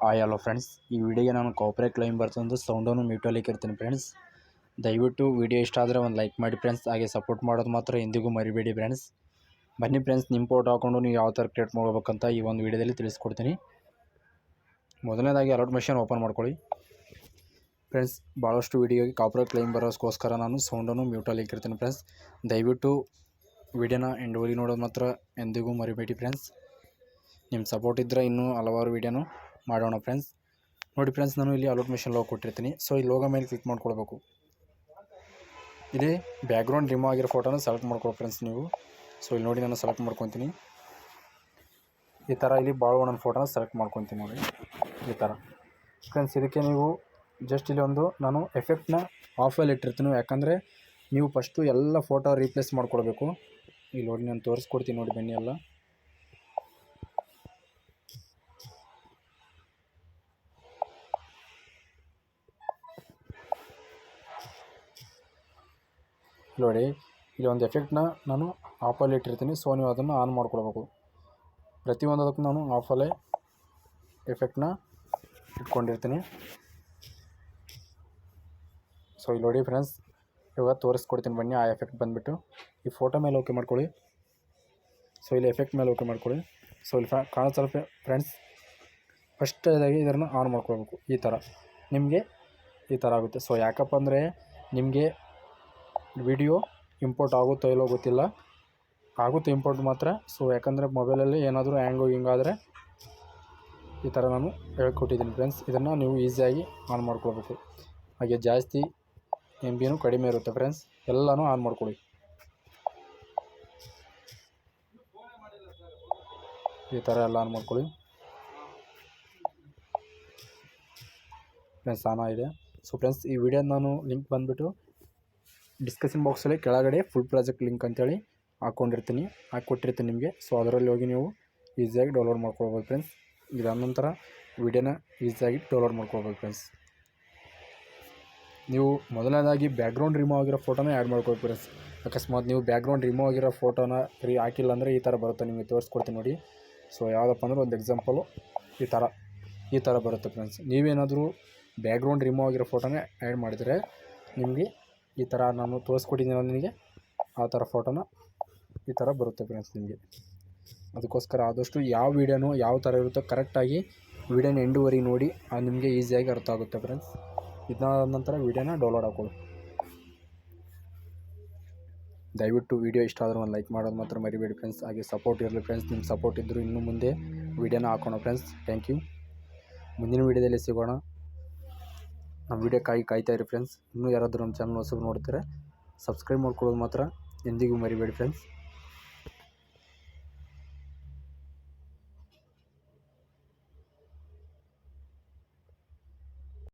Hi hello friends ಈ ವಿಡಿಯೋಗೆ ನಾನು ಕಾಪ್ರೇಟ್ ಕ್ಲೈಮ್ ಬರ್ತಂದು ಸೌಂಡನ್ನು ಮ್ಯೂಟಲ್ಲಿ ಇರ್ತೀನಿ ಫ್ರೆಂಡ್ಸ್ ದಯವಿಟ್ಟು ವಿಡಿಯೋ ಇಷ್ಟ ಆದರೆ ಒಂದು ಲೈಕ್ ಮಾಡಿ ಫ್ರೆಂಡ್ಸ್ ಹಾಗೆ ಸಪೋರ್ಟ್ ಮಾಡೋದು ಮಾತ್ರ ಎಂದಿಗೂ ಮರಿಬೇಡಿ ಫ್ರೆಂಡ್ಸ್ ಬನ್ನಿ ಫ್ರೆಂಡ್ಸ್ ನಿಮ್ಮ ಫೋಟೋ ಹಾಕೊಂಡು ನೀವು ಯಾವ ಥರ ಕ್ರಿಯೇಟ್ ಮಾಡ್ಬೇಕಂತ ಈ ಒಂದು ವಿಡಿಯೋದಲ್ಲಿ ತಿಳಿಸ್ಕೊಡ್ತೀನಿ. ಮೊದಲನೇದಾಗಿ ಅಲರ್ಟ್ ಮೆಷಿನ್ ಓಪನ್ ಮಾಡ್ಕೊಳ್ಳಿ. ಫ್ರೆಂಡ್ಸ್ ಭಾಳಷ್ಟು ವಿಡಿಯೋಗೆ ಕಾಪ್ರೇಟ್ ಕ್ಲೈಮ್ ಬರೋಸ್ಕೋಸ್ಕರ ನಾನು ಸೌಂಡನ್ನು ಮ್ಯೂಟಲ್ಲಿ ಇರ್ತೀನಿ ಫ್ರೆಂಡ್ಸ್ ದಯವಿಟ್ಟು ವಿಡಿಯೋನ ಎಂಡ್ವರಿ ನೋಡೋದು ಮಾತ್ರ ಎಂದಿಗೂ ಮರಿಬೇಡಿ ಫ್ರೆಂಡ್ಸ್ ನಿಮ್ಮ ಸಪೋರ್ಟ್ ಇದ್ದರೆ ಇನ್ನೂ ಹಲವಾರು ವಿಡಿಯೋನು ಮಾಡೋಣ ಫ್ರೆಂಡ್ಸ್ ನೋಡಿ ಫ್ರೆಂಡ್ಸ್ ನಾನು ಇಲ್ಲಿ ಅಲೋಟ್ ಮಿಷನ್ ಲೋಗೋ ಕೊಟ್ಟಿರ್ತೀನಿ. ಸೊ ಈ ಲೋಗೋ ಮೇಲೆ ಕ್ಲಿಕ್ ಮಾಡ್ಕೊಳ್ಬೇಕು. ಇಲ್ಲಿ ಬ್ಯಾಕ್ಗ್ರೌಂಡ್ ರಿಮೂವ್ ಆಗಿರೋ ಫೋಟೋನ ಸೆಲೆಕ್ಟ್ ಮಾಡ್ಕೊಳ್ಳೋ ಫ್ರೆಂಡ್ಸ್ ನೀವು. ಸೊ ಇಲ್ಲಿ ನೋಡಿ ನಾನು ಸೆಲೆಕ್ಟ್ ಮಾಡ್ಕೊತೀನಿ. ಈ ಥರ ಇಲ್ಲಿ ಭಾಳ ಒಂದೊಂದು ಫೋಟೋನ ಸೆಲೆಕ್ಟ್ ಮಾಡ್ಕೊತೀನಿ ನೋಡಿ. ಈ ಥರ ಫ್ರೆಂಡ್ಸ್ ಇದಕ್ಕೆ ನೀವು ಜಸ್ಟ್ ಇಲ್ಲಿ ಒಂದು ನಾನು ಎಫೆಕ್ಟ್ನ ಆಫಲ್ಲಿ ಇಟ್ಟಿರ್ತೀನಿ. ಯಾಕಂದರೆ ನೀವು ಫಸ್ಟು ಎಲ್ಲ ಫೋಟೋ ರೀಪ್ಲೇಸ್ ಮಾಡ್ಕೊಳ್ಬೇಕು. ಇಲ್ಲಿ ನೋಡಿ ನಾನು ತೋರಿಸ್ಕೊಡ್ತೀನಿ ನೋಡಿ ಬನ್ನಿ ಎಲ್ಲ. ನೋಡಿ, ಇಲ್ಲಿ ಒಂದು ಎಫೆಕ್ಟ್ನ ನಾನು ಆಫಲ್ಲಿ ಇಟ್ಟಿರ್ತೀನಿ. ಸೊ ನೀವು ಅದನ್ನು ಆನ್ ಮಾಡ್ಕೊಳ್ಬೇಕು. ಪ್ರತಿಯೊಂದಕ್ಕೂ ನಾನು ಆಫಲ್ಲೇ ಎಫೆಕ್ಟ್ನ ಇಟ್ಕೊಂಡಿರ್ತೀನಿ. ಸೊ ಇಲ್ಲಿ ನೋಡಿ ಫ್ರೆಂಡ್ಸ್ ಇವಾಗ ತೋರಿಸ್ಕೊಡ್ತೀನಿ ಬನ್ನಿ ಆ ಎಫೆಕ್ಟ್ ಬಂದುಬಿಟ್ಟು. ಈ ಫೋಟೋ ಮೇಲೆ ಓಕೆ ಮಾಡ್ಕೊಳ್ಳಿ. ಸೊ ಇಲ್ಲಿ ಎಫೆಕ್ಟ್ ಮೇಲೆ ಓಕೆ ಮಾಡ್ಕೊಳ್ಳಿ. ಸೊ ಇಲ್ಲಿ ಫ್ಯಾ ಕಾಣಿಸಲ್ಲ ಫ್ರೆಂಡ್ಸ್ ಫಸ್ಟ್ ಇದಾಗಿ ಇದನ್ನು ಆನ್ ಮಾಡ್ಕೊಳ್ಬೇಕು. ಈ ಥರ ನಿಮಗೆ ಈ ಥರ ಆಗುತ್ತೆ. ಸೊ ಯಾಕಪ್ಪ ಅಂದರೆ ನಿಮಗೆ ವಿಡಿಯೋ ಇಂಪೋರ್ಟ್ ಆಗುತ್ತೋ ಇಲ್ಲೋ ಗೊತ್ತಿಲ್ಲ. ಆಗುತ್ತೆ ಇಂಪೋರ್ಟ್ ಮಾತ್ರ. ಸೊ ಯಾಕಂದರೆ ಮೊಬೈಲಲ್ಲಿ ಏನಾದರೂ ಹ್ಯಾಂಗು ಹಿಂಗಾದರೆ ಈ ಥರ ನಾನು ಹೇಳ್ಕೊಟ್ಟಿದ್ದೀನಿ ಫ್ರೆಂಡ್ಸ್ ಇದನ್ನು ನೀವು ಈಸಿಯಾಗಿ ಆನ್ ಮಾಡ್ಕೊಳ್ಬೇಕು. ಹಾಗೆ ಜಾಸ್ತಿ ಎಂ ಬಿನೂ ಕಡಿಮೆ ಇರುತ್ತೆ ಫ್ರೆಂಡ್ಸ್ ಎಲ್ಲನೂ ಆನ್ ಮಾಡ್ಕೊಳ್ಳಿ. ಈ ಥರ ಎಲ್ಲ ಆನ್ ಮಾಡ್ಕೊಳ್ಳಿ. ಫ್ರೆಂಡ್ಸ್ ಆನ್ ಆಗಿದೆ. ಸೊ ಫ್ರೆಂಡ್ಸ್ ಈ ವಿಡಿಯೋ ನಾನು ಲಿಂಕ್ ಬಂದುಬಿಟ್ಟು ಡಿಸ್ಕಷನ್ ಬಾಕ್ಸಲ್ಲಿ ಕೆಳಗಡೆ ಫುಲ್ ಪ್ರಾಜೆಕ್ಟ್ ಲಿಂಕ್ ಅಂತೇಳಿ ಹಾಕ್ಕೊಂಡಿರ್ತೀನಿ ಹಾಕ್ಕೊಟ್ಟಿರ್ತೀನಿ ನಿಮಗೆ. ಸೊ ಅದರಲ್ಲಿ ಹೋಗಿ ನೀವು ಈಸಿಯಾಗಿ ಡೌನ್ಲೋಡ್ ಮಾಡ್ಕೊಳ್ಬೋದು ಫ್ರೆಂಡ್ಸ್ ಇದಾದ ನಂತರ ವಿಡಿಯೋನ ಈಸಿಯಾಗಿ ಡೌನ್ಲೋಡ್ ಮಾಡ್ಕೊಳ್ಬೋದು ಫ್ರೆಂಡ್ಸ್ ನೀವು ಮೊದಲನೇದಾಗಿ ಬ್ಯಾಕ್ಗ್ರೌಂಡ್ ರಿಮೂವ್ ಆಗಿರೋ ಫೋಟೋನ ಆ್ಯಡ್ ಮಾಡ್ಕೊಳ್ಬೇಕು ಫ್ರೆಂಡ್ಸ್ ಅಕಸ್ಮಾತ್ ನೀವು ಬ್ಯಾಕ್ಗ್ರೌಂಡ್ ರಿಮೂವ್ ಆಗಿರೋ ಫೋಟೋನ ರೀ ಹಾಕಿಲ್ಲ ಅಂದರೆ ಈ ಥರ ಬರುತ್ತೆ, ನಿಮಗೆ ತೋರಿಸ್ಕೊಡ್ತೀನಿ ನೋಡಿ. ಸೊ ಯಾವುದಪ್ಪ ಅಂದ್ರೆ ಒಂದು ಎಕ್ಸಾಂಪಲು ಈ ಥರ ಈ ಥರ ಬರುತ್ತೆ ಫ್ರೆಂಡ್ಸ್ ನೀವೇನಾದರೂ ಬ್ಯಾಕ್ಗ್ರೌಂಡ್ ರಿಮೂವ್ ಆಗಿರೋ ಫೋಟೋನೇ ಆ್ಯಡ್ ಮಾಡಿದರೆ ನಿಮಗೆ ಈ ಥರ ನಾನು ತೋರಿಸ್ಕೊಟ್ಟಿದ್ದೀನಿ ನಿಮಗೆ. ಆ ಥರ ಫೋಟೋನ ಈ ಥರ ಬರುತ್ತೆ ಫ್ರೆಂಡ್ಸ್ ನಿಮಗೆ. ಅದಕ್ಕೋಸ್ಕರ ಆದಷ್ಟು ಯಾವ ವೀಡಿಯೋನು ಯಾವ ಥರ ಇರುತ್ತೋ ಕರೆಕ್ಟಾಗಿ ವೀಡಿಯೋನ ಎಂಡುವರಿ ನೋಡಿ ನಿಮಗೆ ಈಸಿಯಾಗಿ ಅರ್ಥ ಆಗುತ್ತೆ ಫ್ರೆಂಡ್ಸ್ ಇದಾದ ನಂತರ ವೀಡಿಯೋನ ಡೌನ್ಲೋಡ್ ಹಾಕೊಳ್ಳಿ. ದಯವಿಟ್ಟು ವೀಡಿಯೋ ಇಷ್ಟ ಆದರೂ ಒಂದು ಲೈಕ್ ಮಾಡೋದು ಮಾತ್ರ ಮರಿಬೇಡಿ ಫ್ರೆಂಡ್ಸ್ ಹಾಗೆ ಸಪೋರ್ಟ್ ಇರಲಿ ಫ್ರೆಂಡ್ಸ್ ನಿಮ್ಮ ಸಪೋರ್ಟ್ ಇದ್ದರೂ ಇನ್ನು ಮುಂದೆ ವೀಡಿಯೋನ ಹಾಕೋಣ ಫ್ರೆಂಡ್ಸ್ ಥ್ಯಾಂಕ್ ಯು ಮುಂದಿನ ವೀಡಿಯೋದಲ್ಲಿ ಸಿಗೋಣ. ನಮ್ಮ ವೀಡಿಯೋ ಕಾಯಿ ಕಾಯ್ತಾ ಇರಿ ಫ್ರೆಂಡ್ಸ್ ಇನ್ನೂ ಯಾರಾದರೂ ನಮ್ಮ ಚಾನಲ್ ಹೊಸಬ್ರು ನೋಡ್ತಾರೆ ಸಬ್ಸ್ಕ್ರೈಬ್ ಮಾಡ್ಕೊಳ್ಳೋದು ಮಾತ್ರ. ಎಂದಿಗೂ ಮರಿಬೇಡಿ ಫ್ರೆಂಡ್ಸ್